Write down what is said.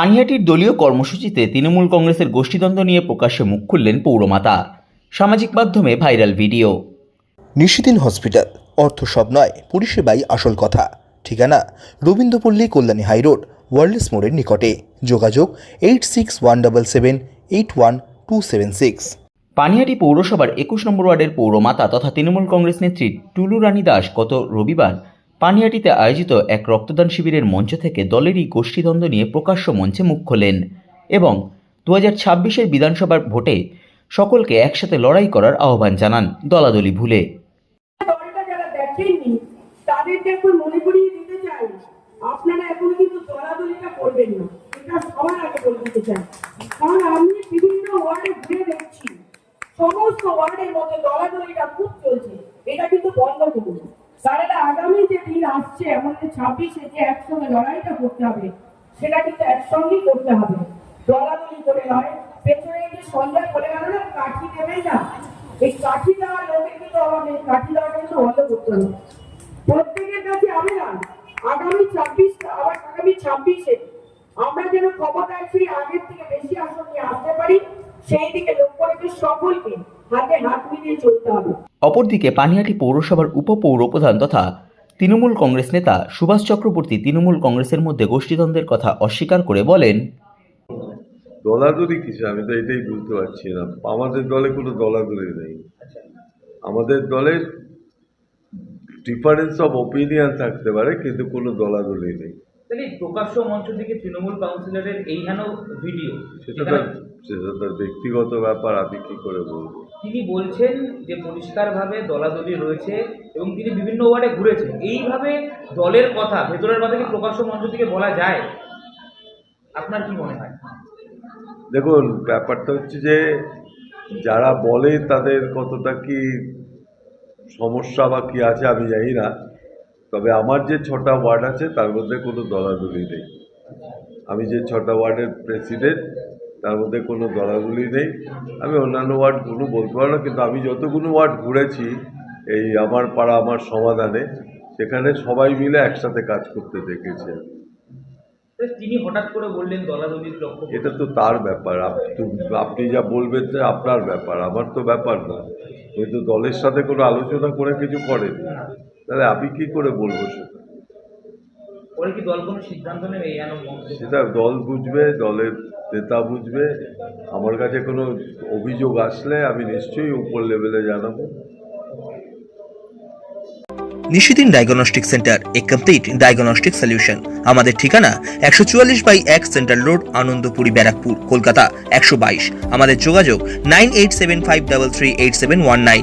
পানিহাটির দলীয় কর্মসূচিতে তৃণমূল কংগ্রেসের গোষ্ঠীদ্বন্দ্ব নিয়ে প্রকাশ্যে মুখ খুললেন পৌরমাতা। সামাজিক মাধ্যমে ভাইরাল ভিডিও। নিশিদিন হসপিটাল অর্থ সব নয় পরিষেবাই আসল কথা। ঠিকানা রবীন্দ্রপল্লী কল্যাণী হাইরোড ওয়ার্ল্ডস মোড়ের নিকটে। যোগাযোগ eight six one double seven eight one two seven six. Panihati পৌরসভার একুশ নম্বর ওয়ার্ডের পৌরমাতা তথা তৃণমূল কংগ্রেস নেত্রী টুলু রানী দাস গত রবিবার পানিহাটিতে আয়োজিত এক রক্তদান শিবিরের মঞ্চ থেকে দলেরই গোষ্ঠীদ্বন্দ্ব নিয়ে প্রকাশ্য মঞ্চে মুখ খোলেন এবং দু হাজার ছাব্বিশের বিধানসভার ভোটে সকলকে একসাথে লড়াই করার আহ্বান জানান দলাদলি ভুলে। সমস্ত ওয়ার্ডের মধ্যে দলাদলিটা খুব চলছে, এটা কিন্তু বন্ধ করুন। আগামী যে দিন আসছে ছাব্বিশে যে একসঙ্গে লড়াইটা করতে হবে, সেটা কিন্তু একসঙ্গেই করতে হবে। দলাদলি করে নয় পেছনে যে সন্ধ্যা করে গেল না, কাঠি দেবেন না। এই কাঠি দেওয়ার লোকের কিন্তু আমাদের কাঠি কিন্তু করতে হবে। প্রত্যেকের কাছে আবেদন আগামী ছাব্বিশ আবার আগামী ছাব্বিশে আমরা যেন ক্ষমতায় ফিরে আগের থেকে বেশি আসন নিয়ে আসতে পারি, সেই দিকে লক্ষ্য রেখে সকলকে হাতে হাত মিলিয়ে চলতে হবে। অপরদিকে পানিহাটি পৌরসভার উপপৌরপ্রধান তথা তৃণমূল কংগ্রেস নেতা সুভাষ চক্রবর্তী তৃণমূল কংগ্রেসের মধ্যে গোষ্ঠীদ্বন্দ্বের কথা অস্বীকার করে বলেন, দলাদলি কিছু, আমি তো এটাই বুঝতে পারছি না। আমাদের দলে কোনো দলাদলি নেই। আমাদের দলের ডিফারেন্স অফ ওপিনিয়ন থাকতে পারে, কিন্তু কোনো দলাদলি নেই। তাহলে প্রকাশ্য মঞ্চ থেকে তৃণমূল কাউন্সিলরের এই হেন ভিডিও। সেটা তার ব্যক্তিগত ব্যাপার আমি কি করে বলব? তিনি বলছেন যে পরিষ্কারভাবে দলাদলি রয়েছে এবং তিনি বিভিন্ন ওয়ার্ডে ঘুরেছেন। এইভাবে দলের কথা ভেতরের কথা কি প্রকাশ্য মঞ্চ থেকে বলা যায়? আপনার কি মনে হয়? দেখুন ব্যাপারটা হচ্ছে যে যারা বলে তাদের কতটা কি সমস্যা বা কি আছে আমি জানি না। তবে আমার যে ছটা ওয়ার্ড আছে তার মধ্যে কোনো দলাদলি নেই। আমি যে ছটা ওয়ার্ডের প্রেসিডেন্ট তার মধ্যে কোনো দলাদলি নেই। আমি অন্যান্য ওয়ার্ডগুলো বলতে পারব না কিন্তু আমি যতগুলো ওয়ার্ড ঘুরেছি এই আমার পাড়া আমার সমাধানে সেখানে সবাই মিলে একসাথে কাজ করতে দেখেছে তিনি হঠাৎ করে বললেন দলাদলির লক্ষ্য এটা তো তার ব্যাপার। আপ- আপনি যা বলবেন যে আপনার ব্যাপার। আমার তো ব্যাপার না কিন্তু দলের সাথে কোনো আলোচনা করে কিছু করেনি। তাহলে আমি কি করে বলব সেটা? পরে কি দল কোনো সিদ্ধান্ত নেবে সেটা দল বুঝবে দলের নেতা বুঝবে। আমার কাছে কোনো অভিযোগ আসলে আমি নিশ্চয়ই উপর লেভেলে জানাব। নিশিদিন ডায়াগনস্টিক সেন্টার এ কমপ্লিট ডায়াগনস্টিক সলিউশন আমাদের ঠিকানা একশো চুয়াল্লিশ বাই এক সেন্ট্রাল রোড আনন্দপুরি ব্যারাকপুর কলকাতা একশো বাইশ। আমাদের যোগাযোগ nine eight seven five double three eight seven one nine.